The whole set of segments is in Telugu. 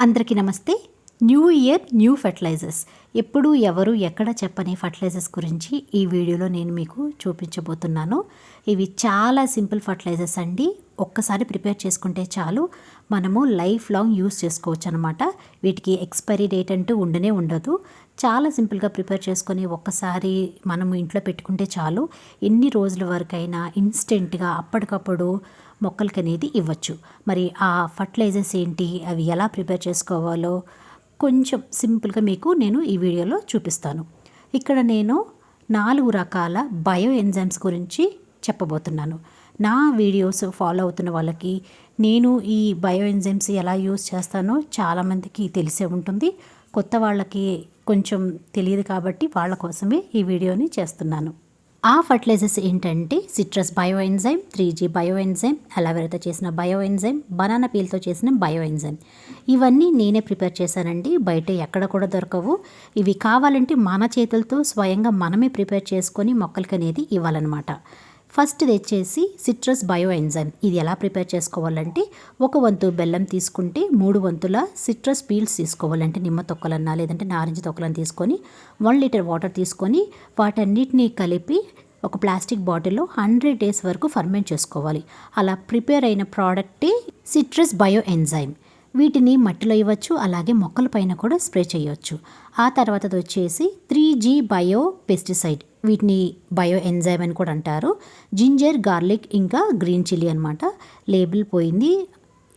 అందరికీ నమస్తే. న్యూ ఇయర్ న్యూ ఫర్టిలైజర్స్ ఎప్పుడు ఎవరు ఎక్కడ చెప్పని ఫర్టిలైజర్స్ గురించి ఈ వీడియోలో నేను మీకు చూపించబోతున్నాను. ఇవి చాలా సింపుల్ ఫర్టిలైజర్స్ అండి. ఒక్కసారి ప్రిపేర్ చేసుకుంటే చాలు. మనము లైఫ్ లాంగ్ యూస్ చేసుకోవచ్చు అనమాట వీటికి ఎక్స్పైరీ డేట్ అంటూ ఉండనే ఉండదు. చాలా సింపుల్గా ప్రిపేర్ చేసుకొని ఒక్కసారి మనము ఇంట్లో పెట్టుకుంటే చాలు. ఎన్ని రోజుల వరకైనా ఇన్స్టెంట్గా అప్పటికప్పుడు మొక్కలకి అనేది ఇవ్వచ్చు. మరి ఆ ఫర్టిలైజర్స్ ఏంటి? అవి ఎలా ప్రిపేర్ చేసుకోవాలో కొంచెం సింపుల్గా మీకు నేను ఈ వీడియోలో చూపిస్తాను. ఇక్కడ నేను నాలుగు రకాల బయో ఎంజైమ్స్ గురించి చెప్పబోతున్నాను. నా వీడియోస్ ఫాలో అవుతున్న వాళ్ళకి నేను ఈ బయో ఎంజైమ్స్ ఎలా యూస్ చేస్తానో చాలామందికి తెలిసే ఉంటుంది. కొత్త వాళ్ళకి కొంచెం తెలియదు కాబట్టి వాళ్ళ కోసమే ఈ వీడియోని చేస్తున్నాను. ఆ ఫర్టిలైజర్స్ ఏంటంటే citrus bio enzyme three G bio enzyme అలవేరాతో చేసిన బయో ఎంజైమ్ బనానా పీల్తో చేసిన బయో ఎంజైమ్ ఇవన్నీ నేనే ప్రిపేర్ చేశానండి. బయట ఎక్కడ కూడా దొరకవు. ఇవి కావాలంటే మన చేతులతో స్వయంగా మనమే ప్రిపేర్ చేసుకొని మొక్కలకి అనేది ఇవ్వాలన్నమాట. ఫస్ట్ తెచ్చేసి సిట్రస్ బయో ఎంజైమ్ ఇది ఎలా ప్రిపేర్ చేసుకోవాలంటే ఒక వంతు బెల్లం తీసుకుంటే మూడు వంతుల సిట్రస్ పీల్స్ తీసుకోవాలంటే నిమ్మ తొక్కలన్నా లేదంటే నారింజ తొక్కలను తీసుకొని వన్ లీటర్ వాటర్ తీసుకొని వాటన్నిటినీ కలిపి ఒక ప్లాస్టిక్ బాటిల్లో హండ్రెడ్ డేస్ వరకు ఫర్మెంట్ చేసుకోవాలి. అలా ప్రిపేర్ అయిన ప్రోడక్టే సిట్రస్ బయో ఎంజైమ్ వీటిని మట్టిలో ఇవ్వచ్చు అలాగే మొక్కల పైన కూడా స్ప్రే చేయవచ్చు ఆ తర్వాత వచ్చేసి త్రీ జీ బయో పెస్టిసైడ్. వీటిని బయో ఎంజైమ్ అని కూడా అంటారు. జింజర్ గార్లిక్ ఇంకా గ్రీన్ చిల్లీ అనమాట లేబుల్ పోయింది.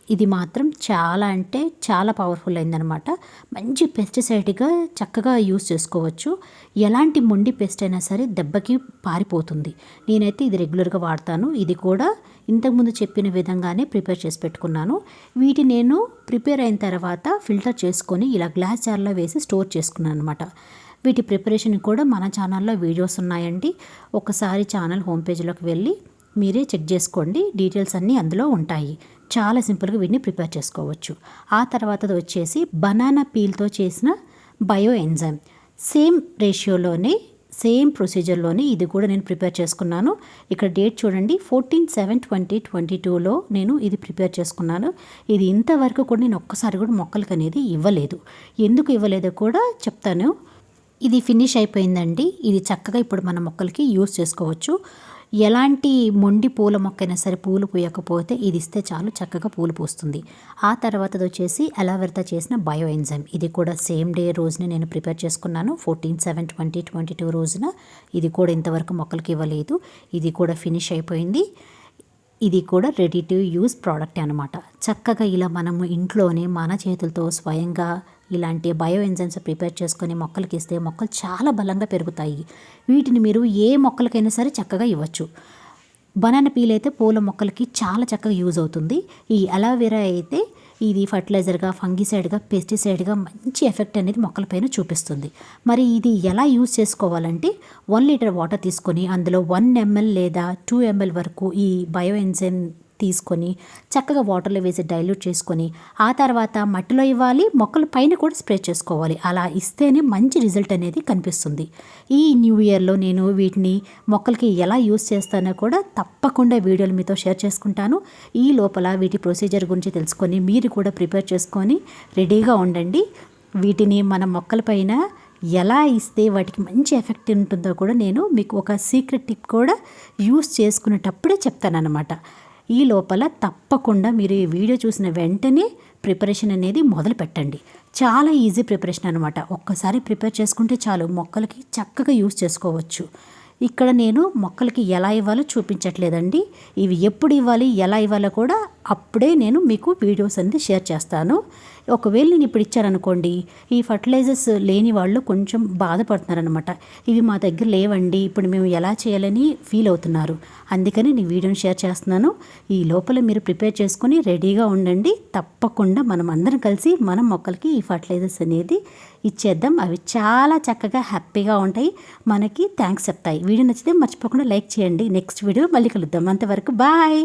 ఇది మాత్రం చాలా అంటే చాలా పవర్ఫుల్ అయిందనమాట మంచి పెస్టిసైడ్గా చక్కగా యూస్ చేసుకోవచ్చు. ఎలాంటి మొండి పెస్ట్ అయినా సరే దెబ్బకి పారిపోతుంది. నేనైతే ఇది రెగ్యులర్గా వాడతాను. ఇది కూడా ఇంతకుముందు చెప్పిన విధంగానే ప్రిపేర్ చేసి పెట్టుకున్నాను. వీటి నేను ప్రిపేర్ అయిన తర్వాత ఫిల్టర్ చేసుకొని ఇలా గ్లాస్ జార్లో వేసి స్టోర్ చేసుకున్నాను అనమాట వీటి ప్రిపరేషన్ కూడా మన ఛానల్లో వీడియోస్ ఉన్నాయండి. ఒకసారి ఛానల్ హోమ్ పేజ్లోకి వెళ్ళి మీరే చెక్ చేసుకోండి. డీటెయిల్స్ అన్నీ అందులో ఉంటాయి. చాలా సింపుల్గా వీటిని ప్రిపేర్ చేసుకోవచ్చు. ఆ తర్వాత వచ్చేసి బనానా పీల్తో చేసిన బయో ఎంజైమ్. సేమ్ రేషియోలోనే సేమ్ ప్రొసీజర్లోనే ఇది కూడా నేను ప్రిపేర్ చేసుకున్నాను. ఇక్కడ డేట్ చూడండి. ఫోర్టీన్ సెవెన్ ట్వంటీ ట్వంటీ టూలో నేను ఇది ప్రిపేర్ చేసుకున్నాను. ఇది ఇంతవరకు కూడా నేను ఒక్కసారి కూడా మొక్కలకి అనేది ఇవ్వలేదు. ఎందుకు ఇవ్వలేదో కూడా చెప్తాను. ఇది ఫినిష్ అయిపోయిందండి. ఇది చక్కగా ఇప్పుడు మన మొక్కలకి యూస్ చేసుకోవచ్చు. ఎలాంటి మొండి పూల మొక్కైనా సరే పూలు పూయకపోతే ఇది ఇస్తే చాలు చక్కగా పూలు పూస్తుంది. ఆ తర్వాత వచ్చేసి అలావెరతా చేసిన బయో ఎంజైమ్ ఇది కూడా సేమ్ డే రోజునే నేను ప్రిపేర్ చేసుకున్నాను. Fourteen seven twenty twenty two రోజున ఇది కూడా ఇంతవరకు మొక్కలకి ఇవ్వలేదు. ఇది కూడా ఫినిష్ అయిపోయింది. ఇది కూడా రెడీ టు యూస్ ప్రోడక్ట్ అనమాట చక్కగా ఇలా మనము ఇంట్లోనే మన చేతులతో స్వయంగా ఇలాంటి బయో ఎంజైమ్స్ ప్రిపేర్ చేసుకొని మొక్కలకి ఇస్తే మొక్కలు చాలా బలంగా పెరుగుతాయి. వీటిని మీరు ఏ మొక్కలకైనా సరే చక్కగా ఇవ్వచ్చు. బనానా పీల్ అయితే పూల మొక్కలకి చాలా చక్కగా యూజ్ అవుతుంది. ఈ అలోవెరా అయితే ఇది ఫర్టిలైజర్గా ఫంగిసైడ్గా పెస్టిసైడ్గా మంచి ఎఫెక్ట్ అనేది మొక్కలపైన చూపిస్తుంది. మరి ఇది ఎలా యూజ్ చేసుకోవాలంటే వన్ లీటర్ వాటర్ తీసుకొని అందులో వన్ ఎంఎల్ లేదా టూ ఎంఎల్ వరకు ఈ బయో ఎంజైమ్ తీసుకొని చక్కగా వాటర్లో వేసి డైల్యూట్ చేసుకొని ఆ తర్వాత మట్టిలో ఇవ్వాలి మొక్కల పైన కూడా స్ప్రే చేసుకోవాలి. అలా ఇస్తేనే మంచి రిజల్ట్ అనేది కనిపిస్తుంది. ఈ న్యూ ఇయర్లో నేను వీటిని మొక్కలకి ఎలా యూస్ చేస్తానో కూడా తప్పకుండా వీడియోలు మీతో షేర్ చేసుకుంటాను. ఈ లోపల వీటి ప్రొసీజర్ గురించి తెలుసుకొని మీరు కూడా ప్రిపేర్ చేసుకొని రెడీగా ఉండండి. వీటిని మన మొక్కలపైన ఎలా ఇస్తే వాటికి మంచి ఎఫెక్ట్ ఉంటుందో కూడా నేను మీకు ఒక సీక్రెట్ టిప్ కూడా యూస్ చేసుకునేటప్పుడే చెప్తానన్నమాట. ఈ లోపల తప్పకుండా మీరు ఈ వీడియో చూసిన వెంటనే ప్రిపరేషన్ అనేది మొదలు పెట్టండి. చాలా ఈజీ ప్రిపరేషన్ అనమాట ఒక్కసారి ప్రిపేర్ చేసుకుంటే చాలు మొక్కలకి చక్కగా యూస్ చేసుకోవచ్చు. ఇక్కడ నేను మొక్కలకి ఎలా ఇవ్వాలో చూపించట్లేదండి. ఇవి ఎప్పుడు ఇవ్వాలి ఎలా ఇవ్వాలో కూడా అప్పుడే నేను మీకు వీడియోస్ అనేది షేర్ చేస్తాను. ఒకవేళ నేను ఇప్పుడు ఇచ్చారనుకోండి ఈ ఫర్టిలైజర్స్ లేని వాళ్ళు కొంచెం బాధపడుతున్నారనమాట ఇవి మా దగ్గర లేవండి ఇప్పుడు మేము ఎలా చేయాలని ఫీల్ అవుతున్నారు. అందుకని నేను వీడియోని షేర్ చేస్తున్నాను. ఈ లోపల మీరు ప్రిపేర్ చేసుకుని రెడీగా ఉండండి. తప్పకుండా మనం అందరం కలిసి మనం మొక్కలకి ఈ ఫర్టిలైజర్స్ అనేది ఇచ్చేద్దాం. అవి చాలా చక్కగా హ్యాపీగా ఉంటాయి. మనకి థ్యాంక్స్ చెప్తాయి. వీడియో నచ్చితే మర్చిపోకుండా లైక్ చేయండి. నెక్స్ట్ వీడియో మళ్ళీ కలుద్దాం. అంతవరకు బాయ్!